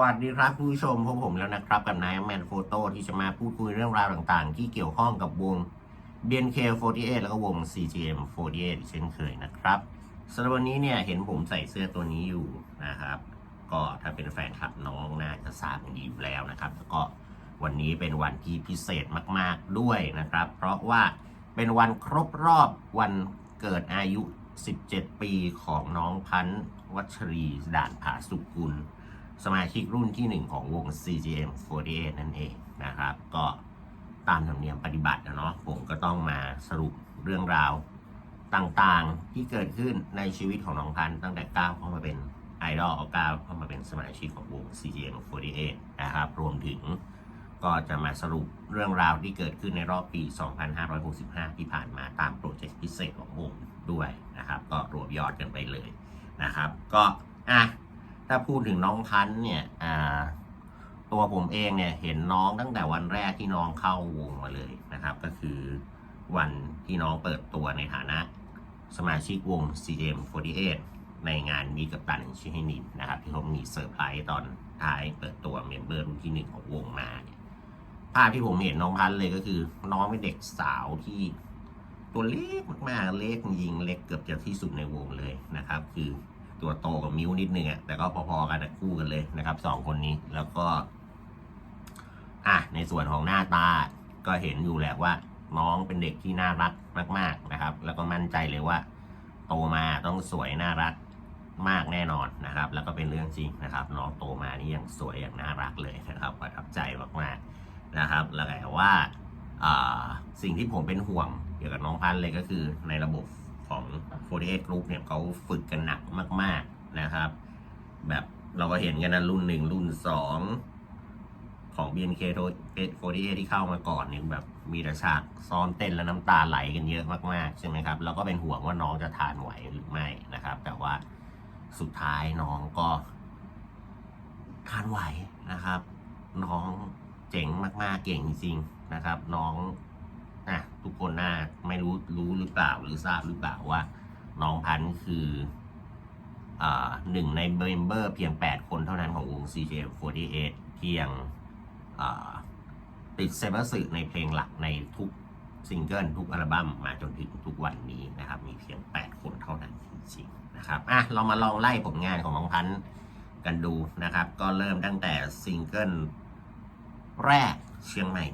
วัสดีครับ ผู้ชมพบผมแล้วนะครับ กับนายแมนโฟโต้ที่จะมาพูดคุยเรื่องราวต่างๆ ที่เกี่ยวข้องกับวง BNK48 แล้วก็วง CGM48 อีกเช่นเคยนะครับสำหรับวันนี้เนี่ยเห็นผมใส่เสื้อตัวนี้อยู่นะครับ ก็ถ้าเป็นแฟนคลับน้องน่าจะทราบดีอยู่แล้วนะครับแล้วก็วันนี้เป็นวันที่พิเศษมากๆด้วยนะครับ เพราะว่าเป็นวันครบรอบวันเกิดอายุ 17 ปีของน้องพันธ์วัชรีด่านผาสุกุล สมาชิกรุ่นที่ 1 ของวง CGM48 นั่นเองนะครับ ก็ตามธรรมเนียมปฏิบัตินะเนาะผมก็ต้องมาสรุปเรื่องราวต่างๆที่เกิดขึ้นในชีวิตของน้องพันตั้งแต่ก้าวเข้ามาเป็นไอดอลก้าวเข้ามาเป็นสมาชิกของวง CGM48 นะครับ รวมถึงก็จะมาสรุปเรื่องราวที่เกิดขึ้นในรอบปี 2565 ที่ผ่านมาตามโปรเจกต์พิเศษของวงด้วยนะครับ ก็รวบยอดกันไปเลยนะครับ ก็อะ ถ้าพูดถึงน้องพันธ์เนี่ยอ่าตัวผมเองเนี่ยเห็นน้องตั้งแต่วันแรกที่น้องเข้าวงมาเลยนะครับ ก็คือวันที่น้องเปิดตัวในฐานะสมาชิกวง CM48 ในงานมีกับตันชิให้นินนะครับ ที่เขามีเซอร์ไพรส์ตอนท้ายเปิดตัวเมมเบอร์รุ่นที่หนึ่งของวงมาเนี่ยภาพที่ผมเห็นน้องพันธ์เลยก็คือ น้องเป็นเด็กสาวที่ตัวเล็กมากๆเล็กจริงเล็กเกือบจะที่สุดในวงเลยนะครับ คือ ตัวโตกับมิวนิดนึงอะแต่ก็พอๆกันอะคู่กันเลยนะครับสองคนนี้แล้วก็ อะในส่วนของหน้าตาก็เห็นอยู่แหละว่า น้องเป็นเด็กที่น่ารักมาก ๆนะครับ แล้วก็มั่นใจเลยว่า โตมาต้องสวยน่ารักมากแน่นอนนะครับ แล้วก็เป็นเรื่องจริงนะครับ น้องโตมานี่ยังสวยอย่างน่ารักเลยนะครับประทับใจมากๆนะครับแล้วแต่ว่าสิ่งที่ผมเป็นห่วงเกี่ยวกับน้องพันเลยก็คือในระบบของ 48 Group เนี่ยเขาฝึกกันหนักมาก ๆนะครับ แบบเราก็เห็นกันนะรุ่นหนึ่งรุ่นสองของ BNK48 ที่เข้ามาก่อนเนี่ยแบบมีแต่ฉากซ้อมเต้นและน้ำตาไหลกันเยอะมากๆ ใช่ไหมครับ แล้วก็เป็นห่วงว่าน้องจะทานไหวหรือไม่นะครับ แต่ว่าสุดท้ายน้องก็ทานไหวนะครับ น้องเจ๋งมากๆเก่งจริงๆนะครับ น้องอะทุกคนน่าไม่รู้รู้หรือเปล่าหรือทราบหรือเปล่าว่า น้องพันคือหนึ่งในเมมเบอร์เพียง 8 คนเท่านั้นของวง CJ48 ที่ยังติดเซเบอร์สึในเพลงหลักในทุกซิงเกิลทุกอัลบั้มมาจนถึงทุกวันนี้นะครับ มีเพียง 8 คนเท่านั้นจริงๆนะครับอะเรามาลองไล่ผลงานของน้องพันกันดูนะครับ ก็เริ่มตั้งแต่ซิงเกิลแรกเชียงใหม่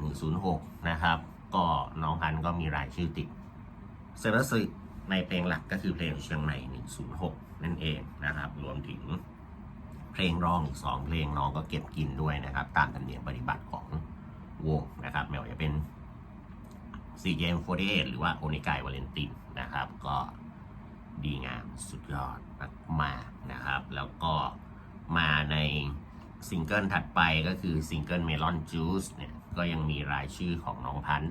106 นะครับ ก็น้องพันก็มีรายชื่อติดเซเบอร์สึ ในเพลงหลักก็คือเพลงเชียงใหม่ 106 นั่นเองนะครับ รวมถึงเพลงร้องอีก 2 เพลงน้องก็เก็บกินด้วยนะครับ ตามธรรมเนียมปฏิบัติของวงนะครับไม่ว่าจะเป็น CGM48 หรือว่าโอนิกายวาเลนตินนะครับ ก็ดีงามสุดยอดมากๆนะครับ แล้วก็มาในซิงเกิลถัดไปก็คือซิงเกิล Melon Juice เนี่ยก็ยังมีรายชื่อของน้องพัน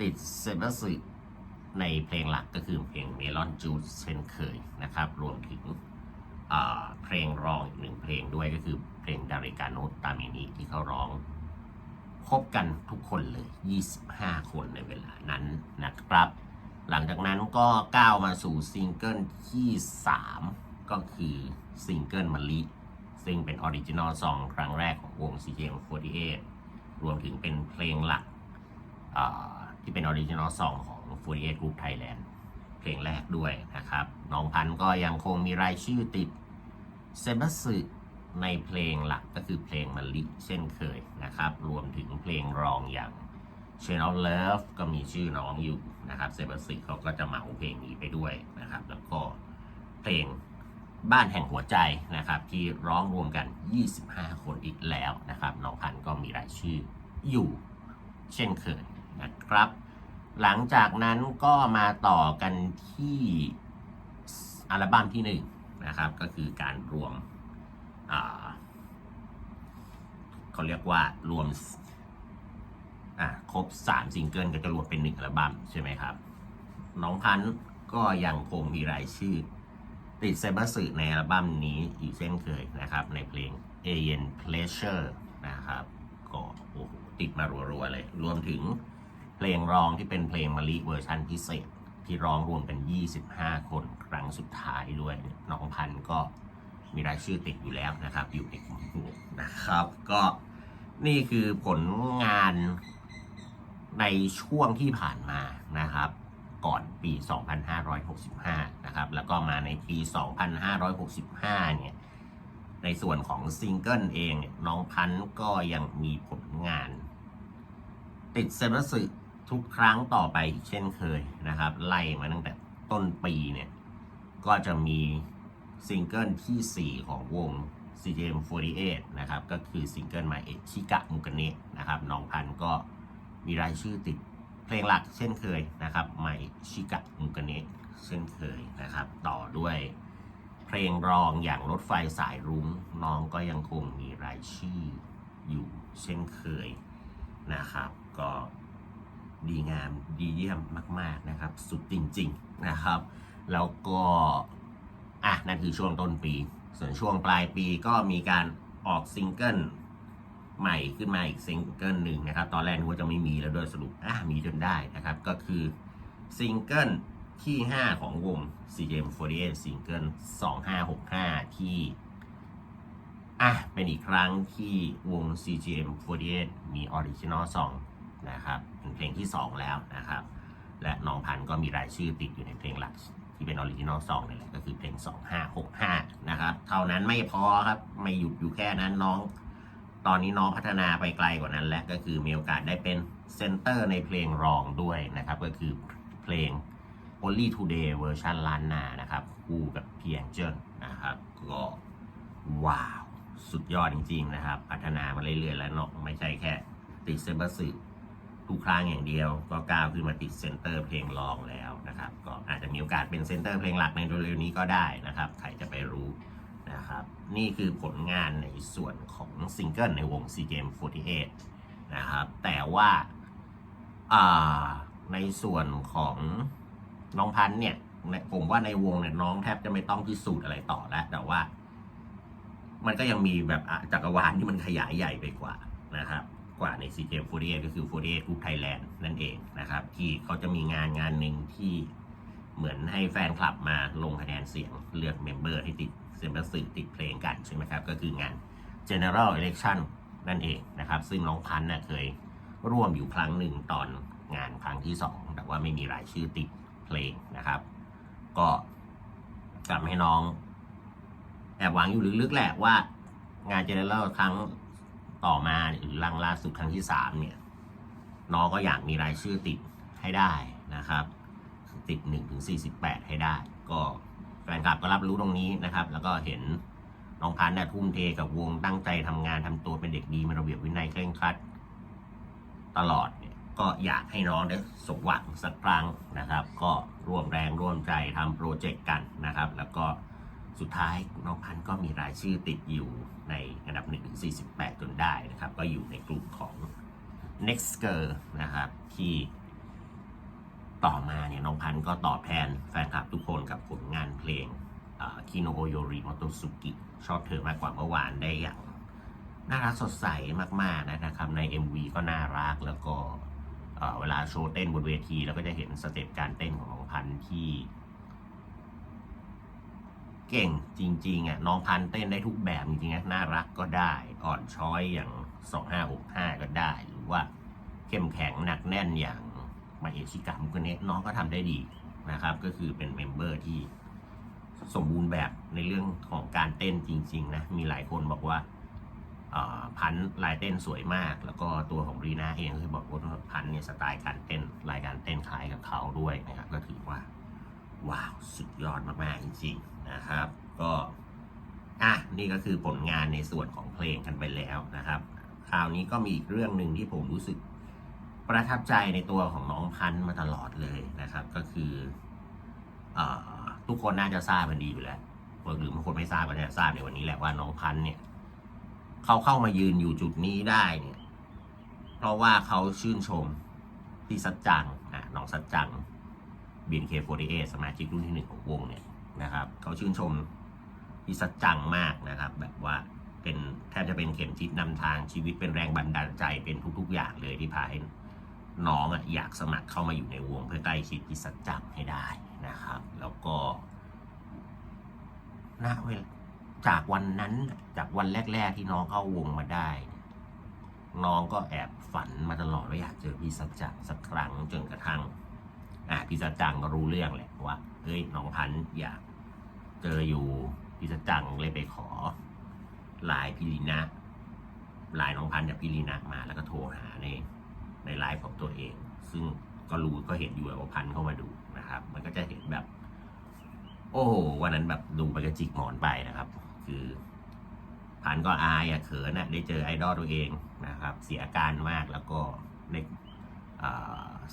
ติดเซบอร์สึ ในเพลงหลักก็คือเพลง Melon Juice เช่นเคยนะครับ รวมถึงเพลงร้องอีกหนึ่งเพลงด้วยก็คือเพลงดาริกาโนตามินิที่เขาร้องคบกันทุกคนเลย 25 คนในเวลานั้นนะครับ หลังจากนั้นก็ก้าวมาสู่ซิงเกิลที่ 3 ก็คือซิงเกิลมะลิซึ่งเป็นออริจินอลซองครั้งแรกของวง CGM48 รวมถึงเป็นเพลงหลักที่เป็นออริจินอลซองของ 48 Group Thailand เพลงแรกด้วยนะครับ น้องพันก็ยังคงมีรายชื่อติดเซบัสึในเพลงหลักก็คือเพลงมะลิเช่นเคยนะครับ รวมถึงเพลงรองอย่าง Chain of Love ก็มีชื่อน้องอยู่นะครับเซบัสึเขาก็จะเหมาเพลงนี้ไปด้วยนะครับ แล้วก็เพลงบ้านแห่งหัวใจนะครับที่ร้องรวมกัน 25 คนอีกแล้วนะครับน้องพันก็มีรายชื่ออยู่เช่นเคยนะครับ หลังจากนั้นก็มาต่อกันที่อัลบั้มที่หนึ่งนะครับ ก็คือการรวมเขาเรียกว่ารวมครบสามซิงเกิลก็จะรวมเป็นหนึ่งอัลบั้มใช่ไหมครับ น้องพันธ์ก็ยังคงมีรายชื่อ ติดเซบัสึในอัลบั้มนี้อีกเช่นเคยนะครับ ในเพลง a n Pleasure นะครับ ก็โอ้โหติดมารัวๆเลย รวมถึง เพลงร้องที่เป็นเพลงมะลิเวอร์ชันพิเศษ ที่ร้องรวมเป็น 25 คนครั้งสุดท้ายด้วยน้องพันก็มีรายชื่อติดอยู่แล้วนะครับ อยู่ในกลุ่มวงนะครับ ก็นี่คือผลงานในช่วงที่ผ่านมานะครับ ก่อนปี 2565 นะครับ แล้วก็มาในปี 2565 เนี่ย ในส่วนของซิงเกิลเอง น้องพันก็ยังมีผลงาน ติดเซมสึ ทุกครั้งต่อไปอีกเช่นเคยนะครับ ไล่มาตั้งแต่ต้นปีเนี่ย ก็จะมีซิงเกิลทีสี่4 ของวง CJM48 นะครับ ก็คือซิงเกิลมาเอชิกะมุกเนะนะครับน้องพันก็มีรายชื่อติดเพลงหลักเช่นเคยนะครับไมชิกะมุกเนะเช่นเคยนะครับ ต่อด้วยเพลงรองอย่างรถไฟสายรุ้งน้องก็ยังคงมีรายชื่ออยู่เช่นเคยนะครับ ก็ ดีงามดีเยี่ยมมาก ๆนะครับ สุดจริง ๆนะครับ แล้วก็อะนั่นคือช่วงต้นปี ส่วนช่วงปลายปีก็มีการออกซิงเกิลใหม่ขึ้นมาอีกซิงเกิลหนึ่งนะครับ ตอนแรกนึกว่าจะไม่มีแล้วโดยสรุปอะมีจนได้นะครับ ก็คือซิงเกิลที่ 5 ของวง CJM48 ซิงเกิล2565 ที่อะเป็นอีกครั้งที่วง CGM48 มีออริจินอลซอง นะครับเป็นเพลงที่ 2 แล้วนะครับ และน้องพันก็มีรายชื่อติดอยู่ในเพลงหลักที่เป็นออริจินอลซองนี่แหละก็คือเพลง 2565 นะครับ เท่านั้นไม่พอครับไม่หยุดอยู่แค่นั้นน้อง ตอนนี้น้องพัฒนาไปไกลกว่านั้น และก็คือมีโอกาสได้เป็นเซนเตอร์ในเพลงรองด้วยนะครับ ก็คือเพลง Only Today เวอร์ชันล้านนานะครับ คู่กับเพียงเจิ้นนะครับ ก็ว้าว สุดยอดจริง ๆ นะครับ พัฒนามาเรื่อยๆ แล้วเนาะไม่ใช่แค่ติดเซมเบอร์สึ ทุกครั้งอย่างเดียวก็ก้าวขึ้นมาติดเซนเตอร์เพลงรองแล้วนะครับ ก็อาจจะมีโอกาสเป็นเซนเตอร์เพลงหลักในเร็วๆนี้ก็ได้นะครับ ใครจะไปรู้นะครับ นี่คือผลงานในส่วนของซิงเกิลในวง c g m 48 นะครับ แต่ว่าาในส่วนของน้องพันเนี่ยผมว่าในวงเนี่ยน้องแทบจะไม่ต้องพิสูจน์อะไรต่อแล้ว แต่ว่า มันก็ยังมีแบบจักรวาลที่มันขยายใหญ่ไปกว่านะครับ กว่าใน c g m 48 ก็คือ 48 Group Thailand นั่นเองนะครับ ที่เขาจะมีงานงานหนึ่งที่เหมือนให้แฟนคลับมาลงคะแนนเสียงเลือกเมมเบอร์ให้ติดเซมบอร์สื่อติดเพลงกันใช่ไหมครับ ก็คืองาน General Election นั่นเองนะครับ ซึ่งน้องพันธ์น่ะเคยร่วมอยู่ครั้งหนึ่งตอนงานครั้งที่ 2 แต่ว่าไม่มีรายชื่อติดเพลงนะครับ ก็กลับให้น้องแอบหวังอยู่ลึกๆแหละว่างาน General ครั้ง ต่อมาหรือลังล่าสุดครั้งที่3เนี่ยน้องก็อยากมีรายชื่อติดให้ได้นะครับ ติด1ถึง48 ให้ได้ ก็แฟนคลับก็รับรู้ตรงนี้นะครับ แล้วก็เห็นน้องพันธ์เนี่ยทุ่มเทกับวงตั้งใจทำงานทำตัวเป็นเด็กดีมีระเบียบวินัยเคร่งครัด ตลอดเนี่ยก็อยากให้น้องได้สมหวังสักครั้งนะครับ ก็ร่วมแรงร่วมใจทำโปรเจกต์กันนะครับ แล้วก็ สุดท้ายน้องพันธ์ก็มีรายชื่อติดอยู่ในอันดับ1ถึง48 จนได้นะครับ ก็อยู่ในกลุ่มของ Next Girl นะครับที่ต่อมาเนี่ยน้องพันธ์ก็ตอบแทนแฟนคลับทุกคนกับผลงานเพลงคิโนโอโยริม o โตสุกิชอบเธอมากกว่าเมื่อวานได้อย่างน่ารักสดใสมากๆนะครับใน MV ก็น่ารักแล้วก็เอ่อเวลาโชว์เต้นบนเวทีเราก็จะเห็นสเต็ปการเต้นของน้องพันธ์ที่ เก่งจริงๆอะน้องพันเต้นได้ทุกแบบจริงๆนะน่ารักก็ได้อ่อนช้อยอย่าง 2565 ก็ได้ หรือว่าเข้มแข็งหนักแน่นอย่างมาเอชิกะมุกเนะน้องก็ทำได้ดีนะครับ ก็คือเป็นเมมเบอร์ที่สมบูรณ์แบบในเรื่องของการเต้นจริง ๆ นะ มีหลายคนบอกว่าพันลายเต้นสวยมาก แล้วก็ตัวของรีนาเองก็คือบอกว่าพันเนี่ยสไตล์การเต้นลายการเต้นคล้ายกับเขาด้วยนะครับ ก็ถือว่า ว้าว สุดยอดมาก ๆ จริงๆ นะครับ ก็อะนี่ก็คือผลงานในส่วนของเพลงกันไปแล้วนะครับ คราวนี้ก็มีอีกเรื่องหนึ่งที่ผมรู้สึกประทับใจในตัวของน้องพันธ์มาตลอดเลยนะครับ ก็คืออทุกคนน่าจะทราบกันดีอยู่แล้วหรือบางคนไม่ทราบก็จะทราบในวันนี้แหละว่าน้องพันธ์เนี่ยเขาเข้ามายืนอยู่จุดนี้ได้เนี่ย เพราะว่าเขาชื่นชมพี่สัจจังอะน้องสัจจัง BNK48 สมาชิกรุ่นที่หนึ่งของวงเนี่ย นะครับเขาชื่นชมพี่สัจจังมากนะครับ แบบว่าเป็นแทบจะเป็นเข็มทิศนำทางชีวิตเป็นแรงบันดาลใจเป็นทุก ๆ อย่างเลยที่พาให้น้องอะอยากสมัครเข้ามาอยู่ในวงเพื่อใกล้ชิดพี่สัจจังให้ได้นะครับ แล้วก็ณเวลาจากวันนั้นจากวันแรก ๆ ที่น้องเข้าวงมาได้ น้องก็แอบฝันมาตลอดว่าอยากเจอพี่สัจจังสักครั้งจนกระทั่ง อะพี่สัจจังก็รู้เรื่องแหละว่าเฮ้ยน้องพันธ์อยาก เจออยู่พี่สจังเลยไปขอไลน์พี่ลีนะไลน์น้องพันจากพี่ลีนะมา แล้วก็โทรหาในในไลน์ของตัวเอง ซึ่งก็รู้ก็เห็นอยู่ว่าพันเข้ามาดูนะครับ มันก็จะเห็นแบบ โอ้โหวันนั้นแบบดูไปกระจิกหมอนไปนะครับ คือพันก็อายอะเขินอะได้เจอไอดอลตัวเองนะครับ เสียาการมากแล้วก็ใน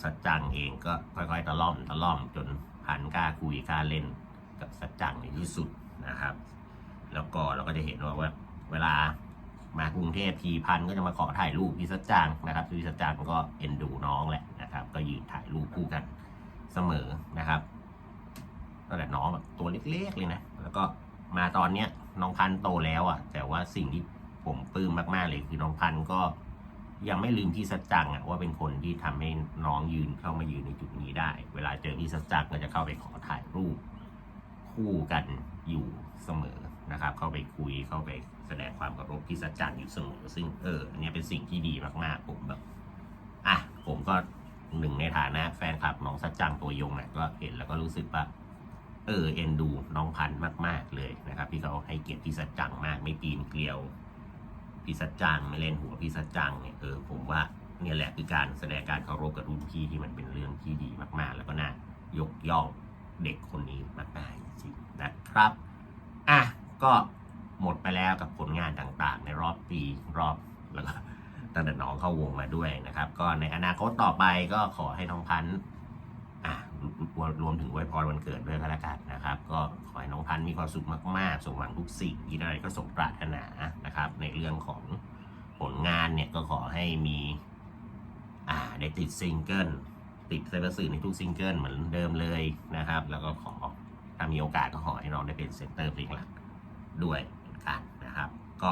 สัจจังเองก็ค่อยๆตะล่อมตะล่อมจนพันกล้าคุยกล้าเล่น กับสัจจังในที่สุดนะครับ แล้วก็เราก็จะเห็นว่าว่าเวลามากรุงเทพทีพันธ์ก็จะมาขอถ่ายรูปพี่สัจจังนะครับพี่สัจจังก็เอ็นดูน้องแหละนะครับ ก็ยืนถ่ายรูปคู่กันเสมอนะครับตั้งแต่น้องแบบตัวเล็กๆเลยนะ แล้วก็มาตอนเนี้ยน้องพันธ์โตแล้วอะ แต่ว่าสิ่งที่ผมปลื้มมากๆเลยคือน้องพันธ์ก็ยังไม่ลืมพี่สัจจังอะว่าเป็นคนที่ทำให้น้องยืนเข้ามายืนในจุดนี้ได้ เวลาเจอพี่สัจจังก็จะเข้าไปขอถ่ายรูป คู่กันอยู่เสมอนะครับ เข้าไปคุยเข้าไปแสดงความเคารพพี่สัจจังอยู่เสมอ ซึ่งเอออันนี้เป็นสิ่งที่ดีมากๆ ผมแบบอะผมก็หนึ่งในฐานะแฟนคลับน้องสัจจังตัวยงเนี่ยก็เห็นแล้วก็รู้สึกว่าเออเอ็นดูน้องพันธุ์มาก ๆเลยนะครับ ที่เขาให้เกียรติพี่สัจจังมาก ไม่ปีนเกลียวพี่สัจจังไม่เล่นหัวพี่สัจจังเนี่ยเออผมว่าเนี่ยแหละคือการแสดงการเคารพกับรุ่นพี่ที่มันเป็นเรื่องที่ดีมากๆ แล้วก็น่ายกย่องเด็กคนนี้มากๆ นะครับ อะ ก็หมดไปแล้วกับผลงานต่างๆ ในรอบปีรอบแล้วก็ตั้งแต่น้องเข้าวงมาด้วยนะครับ ก็ในอนาคตต่อไปก็ขอให้น้องพันธ์อะรวมถึงไว้พรวันเกิดด้วยก็แล้วกันนะครับ ก็ขอให้น้องพันธ์มีความสุขมากๆสมหวังทุกสิ่งที่ได้ก็สมปรารถนานะครับ ในเรื่องของผลงานเนี่ยก็ขอให้มีอ่าได้ติดซิงเกิลติดเซเวอร์สื่อในทุกซิงเกิลเหมือนเดิมเลยนะครับ แล้วก็ขอ ถ้ามีโอกาสก็ขอให้น้องได้เป็นเซนเตอร์เพลงหลักด้วยเหมือนกันนะครับ ก็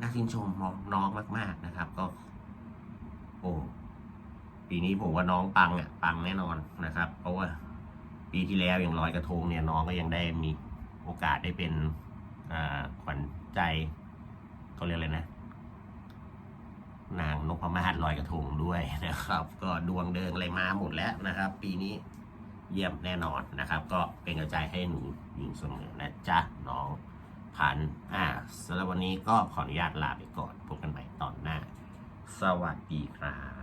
น่าชื่นชมน้องมาก ๆนะครับ ก็ โอ้ปีนี้ผมว่าน้องปังอะปังแน่นอนนะครับ เพราะว่าปีที่แล้วอย่างลอยกระทงเนี่ยน้องก็ยังได้มีโอกาสได้เป็นขวัญใจเขาเรียกอะไรนะ นางนพมาศลอยกระทงด้วยนะครับ ก็ดวงเดิงอะไรมาหมดแล้วนะครับ ปีนี้ เยี่ยมแน่นอนนะครับ ก็เป็นกำลังใจให้หนูอยู่เสมอนะจ๊ะน้องพันอ่าสำหรับวันนี้ก็ขออนุญาตลาไปก่อนพบกันใหม่ตอนหน้า สวัสดีครับ